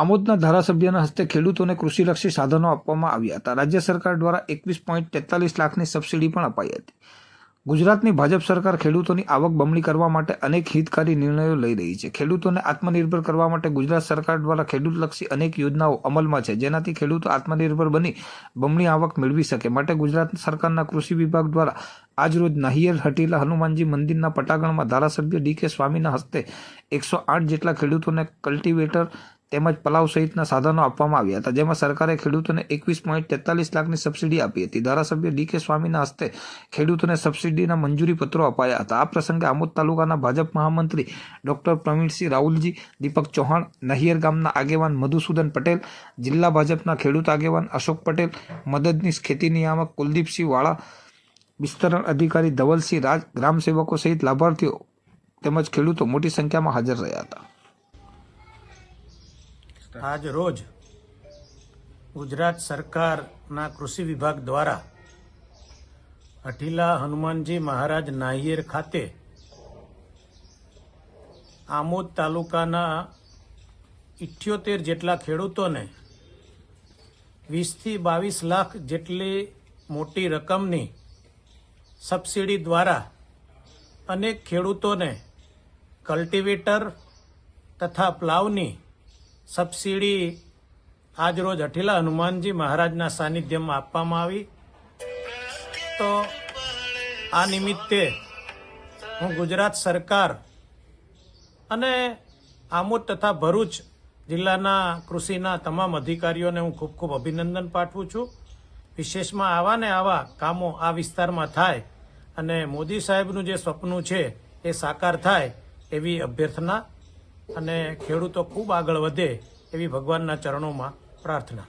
આમોદના ધારાસભ્યના હસ્તે ખેડૂતોને કૃષિલક્ષી સાધનો આપવામાં આવ્યા હતા. રાજ્ય સરકાર દ્વારા એકવીસ પોઈન્ટ તેતાલીસ લાખની સબસિડી પણ અપાઈ હતી. ગુજરાતની ભાજપ સરકાર ખેડૂતોની આવક બમણી કરવા માટે અનેક હિતકારી નિર્ણયો લઈ રહી છે. ખેડૂતોને આત્મનિર્ભર કરવા માટે ગુજરાત સરકાર દ્વારા ખેડૂતલક્ષી અનેક યોજનાઓ અમલમાં છે, જેનાથી ખેડૂતો આત્મનિર્ભર બની બમણી આવક મેળવી શકે. માટે ગુજરાત સરકારના કૃષિ વિભાગ દ્વારા આજરોજ નાહિયર, હટીલા, હનુમાનજી મંદિરના પટાગણમાં ધારાસભ્ય ડી કે સ્વામીના હસ્તે એકસો આઠ જેટલા ખેડૂતોને કલ્ટિવેટર તેમજ પલાવ સહિતના સાધનો આપવામાં આવ્યા હતા, જેમાં સરકારે ખેડૂતોને એકવીસ પોઈન્ટ તેતાલીસ લાખની સબસિડી આપી હતી. ધારાસભ્ય ડી કે સ્વામીના હસ્તે ખેડૂતોને સબસિડીના મંજૂરી પત્રો અપાયા હતા. આ પ્રસંગે આમોદ તાલુકાના ભાજપ મહામંત્રી ડોક્ટર પ્રવીણસિંહ રાહુલજી, દીપક ચૌહાણ, નહિયર ગામના આગેવાન મધુસૂદન પટેલ, જિલ્લા ભાજપના ખેડૂત આગેવાન અશોક પટેલ, મદદનીશ ખેતી નિયામક કુલદીપસિંહ વાળા, વિસ્તરણ અધિકારી ધવલસિંહ રાજ, ગ્રામસેવકો સહિત લાભાર્થીઓ તેમજ ખેડૂતો મોટી સંખ્યામાં હાજર રહ્યા હતા. આજ રોજ ગુજરાત સરકારના કૃષિ વિભાગ દ્વારા અઠીલા હનુમાનજી મહારાજ નાહિયેર ખાતે આમોદ તાલુકાના ઇઠ્યોતેર જેટલા ખેડૂતોને વીસથી બાવીસ લાખ જેટલી મોટી રકમની સબસિડી દ્વારા અનેક ખેડૂતોને કલ્ટિવેટર તથા પ્લાવની સબસિડી આજરોજ અઠીલા હનુમાનજી મહારાજના સાનિધ્યમાં આપવામાં આવી. તો આ નિમિત્તે હું ગુજરાત સરકાર અને આમોદ તથા ભરૂચ જિલ્લાના કૃષિના તમામ અધિકારીઓને હું ખૂબ ખૂબ અભિનંદન પાઠવું છું. વિશેષમાં આવા ને આવા કામો આ વિસ્તારમાં થાય અને મોદી સાહેબનું જે સ્વપ્ન છે એ સાકાર થાય એવી અભ્યર્થના અને ખેડૂતો ખૂબ આગળ વધે એવી ભગવાનના ચરણોમાં પ્રાર્થના.